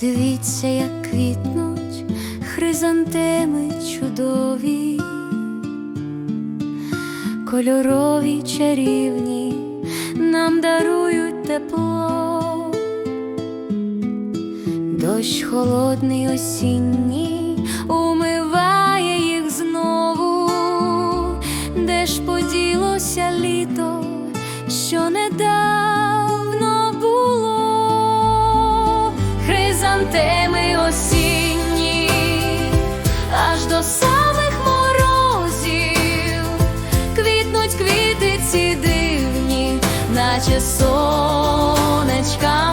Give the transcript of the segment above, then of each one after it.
Подивіться, як квітнуть хризантеми чудові, кольорові чарівні нам дарують тепло, дощ холодний осінній умиває їх знову, де ж поділося літо, що недавно наче сонечка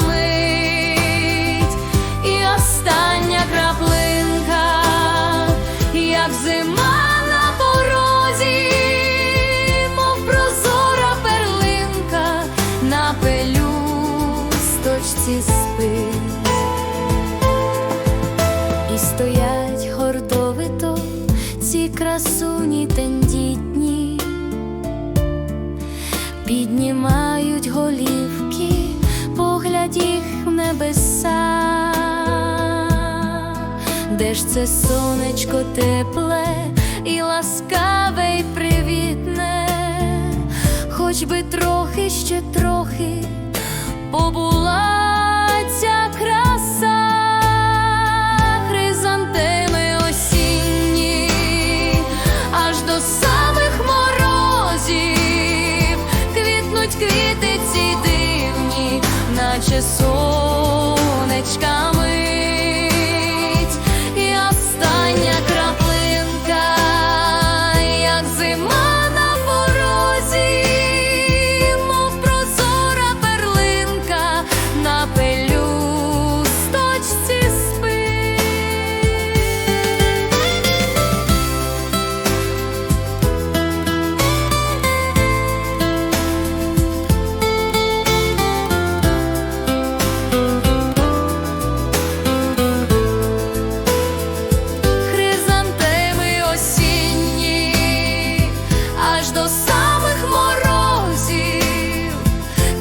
мить, і остання краплинка, як зима на порозі, мов прозора перлинка на пелюсточці спить. І стоять гордовито ці красуні тендітні, піднімають голівки, погляд їх в небеса, де ж це сонечко тепле і ласкаве й привітне, хоч би трохи ще трохи побула ця краса, наче сонечка до самих морозів,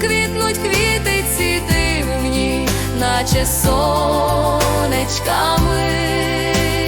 квітнуть квіти ці дивні, наче сонечка мить.